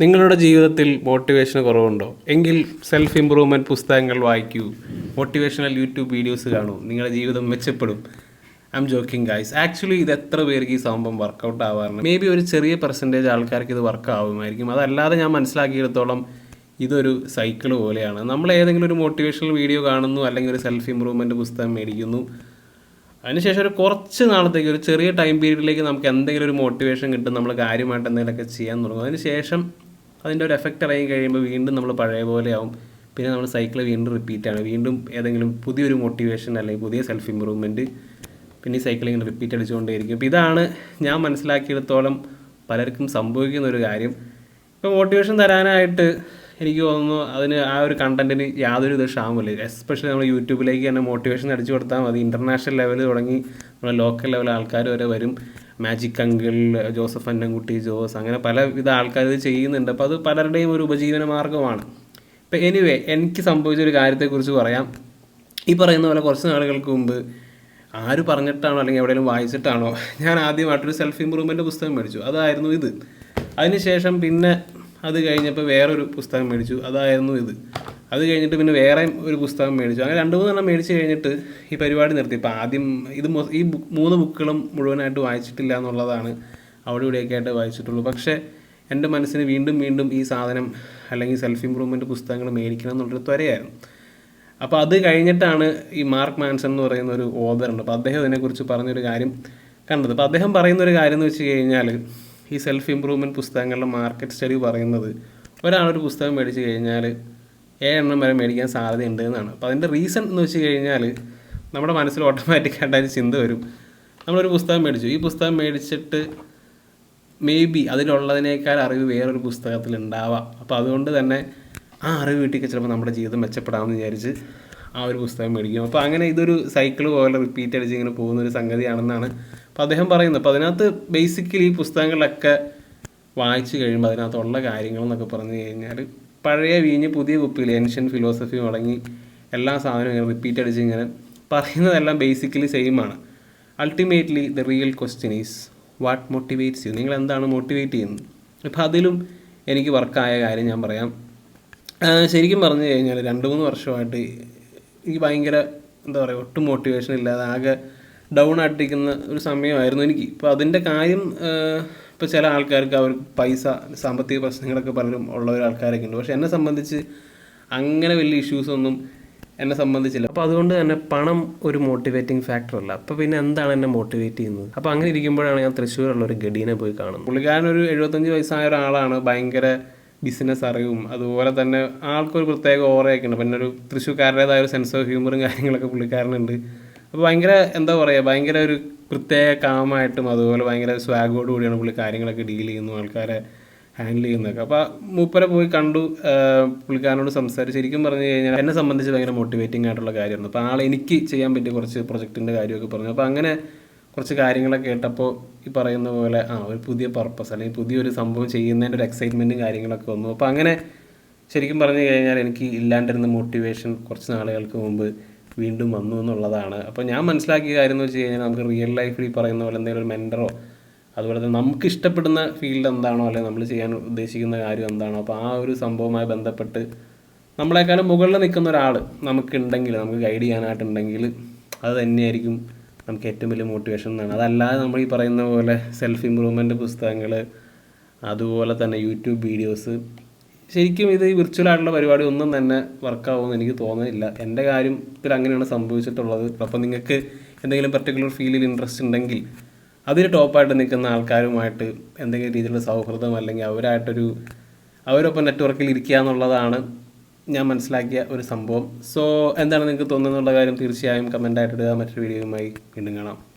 നിങ്ങളുടെ ജീവിതത്തിൽ മോട്ടിവേഷൻ കുറവുണ്ടോ? എങ്കിൽ സെൽഫ് ഇമ്പ്രൂവ്മെന്റ് പുസ്തകങ്ങൾ വായിക്കൂ. മോട്ടിവേഷണൽ യൂട്യൂബ് വീഡിയോസ് കാണൂ. നിങ്ങളുടെ ജീവിതം മെച്ചപ്പെടും. I'm joking guys actually ഇത് എത്ര പേർക്ക് ഈ സംഭവം വർക്കൗട്ട് ആവാറുണ്ട് മേ ബി ഒരു ചെറിയ പെർസെന്റേജ് ആൾക്കാർക്ക് ഇത് വർക്ക് ആവുമായിരിക്കും. അതല്ലാതെ ഞാൻ മനസ്സിലാക്കിയിടത്തോളം ഇതൊരു സൈക്കിൾ പോലെയാണ്. നമ്മൾ ഏതെങ്കിലും ഒരു മോട്ടിവേഷണൽ വീഡിയോ കാണുന്നു അല്ലെങ്കിൽ ഒരു സെൽഫ് ഇമ്പ്രൂവ്മെന്റ് പുസ്തകം മേടിക്കുന്നു. അതിനുശേഷം ഒരു കുറച്ച് നാളത്തേക്ക് ഒരു ചെറിയ ടൈം പീരീഡിലേക്ക് നമുക്ക് എന്തെങ്കിലും ഒരു മോട്ടിവേഷൻ കിട്ടും. നമ്മൾ കാര്യമായിട്ട് എന്തെങ്കിലുമൊക്കെ ചെയ്യാൻ തുടങ്ങും. അതിനുശേഷം അതിന്റെ ഒരു എഫക്റ്റ് ഇറങ്ങി കഴിയുമ്പോൾ വീണ്ടും നമ്മൾ പഴയ പോലെ ആവും. പിന്നെ നമ്മൾ സൈക്കിൾ വീണ്ടും റിപ്പീറ്റ് ആണ്. വീണ്ടും ഏതെങ്കിലും പുതിയൊരു മോട്ടിവേഷൻ അല്ലെങ്കിൽ പുതിയ സെൽഫ് ഇമ്പ്രൂവ്മെന്റ് പിന്നെ ഈ ഇങ്ങനെ റിപ്പീറ്റ് അടിച്ചുകൊണ്ടേയിരിക്കും. അപ്പോൾ ഇതാണ് ഞാൻ മനസ്സിലാക്കിയിടത്തോളം പലർക്കും സംഭവിക്കുന്ന ഒരു കാര്യം. ഇപ്പോൾ മോട്ടിവേഷൻ തരാനായിട്ട് എനിക്ക് തോന്നുന്നു അതിന് ആ ഒരു കണ്ടന്റിന് യാതൊരു ഇത് ക്ഷാമമില്ല. എസ്പെഷ്യലി നമ്മൾ യൂട്യൂബിലേക്ക് തന്നെ മോട്ടിവേഷൻ അടിച്ചു കൊടുത്താൽ മതി. ഇന്റർനാഷണൽ ലെവൽ തുടങ്ങി നമ്മുടെ ലോക്കൽ ലെവൽ ആൾക്കാർ വരെ വരും. Magic uncle Joseph Annankutty Jose അങ്ങനെ പലവിധ ആൾക്കാർ ഇത് ചെയ്യുന്നുണ്ട്. അപ്പോൾ അത് പലരുടെയും ഒരു ഉപജീവന മാർഗമാണ് ഇപ്പം എനിവേ എനിക്ക് സംഭവിച്ച ഒരു കാര്യത്തെക്കുറിച്ച് പറയാം. ഈ പറയുന്ന പോലെ കുറച്ച് നാളുകൾക്ക് മുമ്പ് ആര് പറഞ്ഞിട്ടാണോ അല്ലെങ്കിൽ എവിടെയെങ്കിലും വായിച്ചിട്ടാണോ ഞാൻ ആദ്യമായിട്ടൊരു സെൽഫ് ഇമ്പ്രൂവ്മെന്റ് പുസ്തകം മേടിച്ചു. അതായിരുന്നു ഇത്. അതിനുശേഷം പിന്നെ അത് കഴിഞ്ഞപ്പോൾ വേറൊരു പുസ്തകം മേടിച്ചു. അതായിരുന്നു ഇത്. അത് കഴിഞ്ഞിട്ട് പിന്നെ വേറെ ഒരു പുസ്തകം മേടിച്ചു. അങ്ങനെ രണ്ട് മൂന്നെണ്ണം മേടിച്ച് കഴിഞ്ഞിട്ട് ഈ പരിപാടി നിർത്തി. ഇപ്പം ആദ്യം ഇത് ഈ മൂന്ന് ബുക്കുകളും മുഴുവനായിട്ട് വായിച്ചിട്ടില്ല എന്നുള്ളതാണ് അവിടെ ഇവിടെയൊക്കെ ആയിട്ട് വായിച്ചിട്ടുള്ളൂ. പക്ഷേ എന്റെ മനസ്സിന് വീണ്ടും വീണ്ടും ഈ സാധനം അല്ലെങ്കിൽ സെൽഫ് ഇമ്പ്രൂവ്മെന്റ് പുസ്തകങ്ങൾ മേടിക്കണം എന്നുള്ളൊരു ത്വരയായിരുന്നു. അപ്പോൾ അത് കഴിഞ്ഞിട്ടാണ് ഈ മാർക്ക് മാൻസൺ എന്ന് പറയുന്ന ഒരു ഓദർ ഉണ്ട്. അപ്പോൾ അദ്ദേഹം ഇതിനെക്കുറിച്ച് പറഞ്ഞൊരു കാര്യം കണ്ടത്. അപ്പോൾ അദ്ദേഹം പറയുന്ന ഒരു കാര്യം എന്ന് വെച്ച് കഴിഞ്ഞാൽ ഈ സെൽഫ് ഇമ്പ്രൂവ്മെന്റ് പുസ്തകങ്ങളുടെ മാർക്കറ്റ് സ്റ്റഡി പറയുന്നത് ഒരാളൊരു പുസ്തകം മേടിച്ച് കഴിഞ്ഞാൽ ഏഴെണ്ണം വരെ മേടിക്കാൻ സാധ്യതയുണ്ട് എന്നാണ്. അപ്പോൾ അതിന്റെ റീസൺ എന്ന് വെച്ച് കഴിഞ്ഞാൽ നമ്മുടെ മനസ്സിൽ ഓട്ടോമാറ്റിക്കായിട്ട് ചിന്ത വരും. നമ്മളൊരു പുസ്തകം മേടിച്ചു. ഈ പുസ്തകം മേടിച്ചിട്ട് മേ ബി അതിലുള്ളതിനേക്കാൾ അറിവ് വേറൊരു പുസ്തകത്തിൽ ഉണ്ടാവാം. അപ്പോൾ അതുകൊണ്ട് തന്നെ ആ അറിവ് കിട്ടിയൊക്കെ ചിലപ്പോൾ നമ്മുടെ ജീവിതം മെച്ചപ്പെടാമെന്ന് വിചാരിച്ച് ആ ഒരു പുസ്തകം മേടിക്കും. അപ്പോൾ അങ്ങനെ ഇതൊരു സൈക്കിൾ പോലെ റിപ്പീറ്റ് അടിച്ച് ഇങ്ങനെ പോകുന്ന ഒരു സംഗതിയാണെന്നാണ് അപ്പോൾ അദ്ദേഹം പറയുന്നത്. അപ്പോൾ അതിനകത്ത് ബേസിക്കലി ഈ പുസ്തകങ്ങളിലൊക്കെ വായിച്ചു കഴിയുമ്പോൾ അതിനകത്തുള്ള കാര്യങ്ങളെന്നൊക്കെ പറഞ്ഞു കഴിഞ്ഞാൽ പഴയ വീഞ്ഞ് പുതിയ കുപ്പിയിൽ ഏൻഷ്യൻ ഫിലോസഫി തുടങ്ങി എല്ലാ സാധനവും ഇങ്ങനെ റിപ്പീറ്റ് അടിച്ച് ഇങ്ങനെ പറയുന്നതെല്ലാം basically സെയിമാണ് ultimately the real question is what motivates you നിങ്ങൾ എന്താണ് മോട്ടിവേറ്റ് ചെയ്യുന്നത്? അപ്പോൾ അതിലും എനിക്ക് വർക്കായ കാര്യം ഞാൻ പറയാം. ശരിക്കും പറഞ്ഞു കഴിഞ്ഞാൽ രണ്ട് മൂന്ന് വർഷമായിട്ട് എനിക്ക് ഭയങ്കര എന്താ പറയുക ഒട്ടും മോട്ടിവേഷൻ ഇല്ലാതെ ആകെ ഡൗൺ ആയിട്ടിരിക്കുന്ന ഒരു സമയമായിരുന്നു എനിക്ക്. ഇപ്പോൾ അതിന്റെ കാര്യം ഇപ്പോൾ ചില ആൾക്കാർക്ക് അവർ പൈസ സാമ്പത്തിക പ്രശ്നങ്ങളൊക്കെ പലരും ഉള്ള ഒരു ആൾക്കാരൊക്കെ ഉണ്ട്. പക്ഷെ എന്നെ സംബന്ധിച്ച് അങ്ങനെ വലിയ ഇഷ്യൂസ് ഒന്നും എന്നെ സംബന്ധിച്ചില്ല. അപ്പോൾ അതുകൊണ്ട് തന്നെ പണം ഒരു മോട്ടിവേറ്റിംഗ് ഫാക്ടറല്ല അപ്പോൾ പിന്നെ എന്താണ് എന്നെ മോട്ടിവേറ്റ് ചെയ്യുന്നത്? അപ്പോൾ അങ്ങനെ ഇരിക്കുമ്പോഴാണ് ഞാൻ തൃശ്ശൂരുള്ള ഒരു ഗഡീനെ പോയി കാണുന്നത്. പുള്ളിക്കാരൻ ഒരു എഴുപത്തഞ്ച് വയസ്സായ ഒരാളാണ്. ഭയങ്കര ബിസിനസ് അറിവും അതുപോലെ തന്നെ ആൾക്കൊരു പ്രത്യേക ഓറയൊക്കെ ഉണ്ട്. പിന്നെ ഒരു തൃശ്ശൂർക്കാരുടേതായ ഒരു സെൻസ് ഓഫ് ഹ്യൂമറും കാര്യങ്ങളൊക്കെ പുള്ളിക്കാരനുണ്ട്. അപ്പോൾ ഭയങ്കര എന്താ പറയുക ഭയങ്കര ഒരു പ്രത്യേക കാമായിട്ടും അതുപോലെ ഭയങ്കര സ്വാഗോട് കൂടിയാണ് പുള്ളി കാര്യങ്ങളൊക്കെ ഡീൽ ചെയ്യുന്നു ആൾക്കാരെ ഹാൻഡിൽ ചെയ്യുന്നതൊക്കെ. അപ്പോൾ മൂപ്പരെ പോയി കണ്ടു പുള്ളിക്കാരനോട് സംസാരിച്ച് ശരിക്കും പറഞ്ഞു കഴിഞ്ഞാൽ എന്നെ സംബന്ധിച്ച് ഭയങ്കര മോട്ടിവേറ്റിംഗ് ആയിട്ടുള്ള കാര്യമായിരുന്നു. അപ്പോൾ ആളെ എനിക്ക് ചെയ്യാൻ പറ്റിയ കുറച്ച് പ്രൊജക്റ്റിന്റെ കാര്യമൊക്കെ പറഞ്ഞു. അപ്പോൾ അങ്ങനെ കുറച്ച് കാര്യങ്ങളൊക്കെ കേട്ടപ്പോൾ ഈ പറയുന്ന പോലെ ആ ഒരു പുതിയ പർപ്പസ് അല്ലെങ്കിൽ പുതിയൊരു സംഭവം ചെയ്യുന്നതിന്റെ ഒരു എക്സൈറ്റ്മെന്റും കാര്യങ്ങളൊക്കെ വന്നു. അപ്പോൾ അങ്ങനെ ശരിക്കും പറഞ്ഞു കഴിഞ്ഞാൽ എനിക്ക് ഇല്ലാണ്ടിരുന്ന മോട്ടിവേഷൻ കുറച്ച് നാളുകൾക്ക് മുമ്പ് വീണ്ടും വന്നു എന്നുള്ളതാണ്. അപ്പോൾ ഞാൻ മനസ്സിലാക്കിയ കാര്യം എന്ന് വെച്ച് കഴിഞ്ഞാൽ നമുക്ക് റിയൽ ലൈഫിൽ ഈ പറയുന്ന പോലെ എന്തെങ്കിലും ഒരു മെന്ററോ അതുപോലെ തന്നെ നമുക്ക് ഇഷ്ടപ്പെടുന്ന ഫീൽഡ് എന്താണോ അല്ലെങ്കിൽ നമ്മൾ ചെയ്യാൻ ഉദ്ദേശിക്കുന്ന കാര്യം എന്താണോ അപ്പോൾ ആ ഒരു സംഭവവുമായി ബന്ധപ്പെട്ട് നമ്മളെക്കാളും മുകളിൽ നിൽക്കുന്ന ഒരാൾ നമുക്കുണ്ടെങ്കിൽ നമുക്ക് ഗൈഡ് ചെയ്യാനായിട്ടുണ്ടെങ്കിൽ അത് തന്നെയായിരിക്കും നമുക്ക് ഏറ്റവും വലിയ മോട്ടിവേഷൻ എന്നാണ്. അതല്ലാതെ നമ്മൾ ഈ പറയുന്ന പോലെ സെൽഫ് ഇമ്പ്രൂവ്മെന്റ് പുസ്തകങ്ങൾ അതുപോലെ തന്നെ യൂട്യൂബ് വീഡിയോസ് ശരിക്കും ഇത് ഈ വിർച്വൽ ആയിട്ടുള്ള പരിപാടി ഒന്നും തന്നെ വർക്കാവുമെന്ന് എനിക്ക് തോന്നുന്നില്ല. എന്റെ കാര്യത്തിൽ അങ്ങനെയാണ് സംഭവിച്ചിട്ടുള്ളത്. അപ്പോൾ നിങ്ങൾക്ക് എന്തെങ്കിലും പർട്ടിക്കുലർ ഫീൽഡിൽ ഇൻട്രസ്റ്റ് ഉണ്ടെങ്കിൽ അതിന് ടോപ്പായിട്ട് നിൽക്കുന്ന ആൾക്കാരുമായിട്ട് എന്തെങ്കിലും രീതിയിലുള്ള സൗഹൃദം അല്ലെങ്കിൽ അവരായിട്ടൊരു അവരൊപ്പം നെറ്റ്വർക്കിൽ ഇരിക്കുക എന്നുള്ളതാണ് ഞാൻ മനസ്സിലാക്കിയ ഒരു സംഭവം. സോ എന്താണ് നിങ്ങൾക്ക് തോന്നുന്നുള്ള കാര്യം തീർച്ചയായും കമന്റായിട്ട് ഇടുക. മറ്റൊരു വീഡിയോയുമായി വീണ്ടും കാണാം.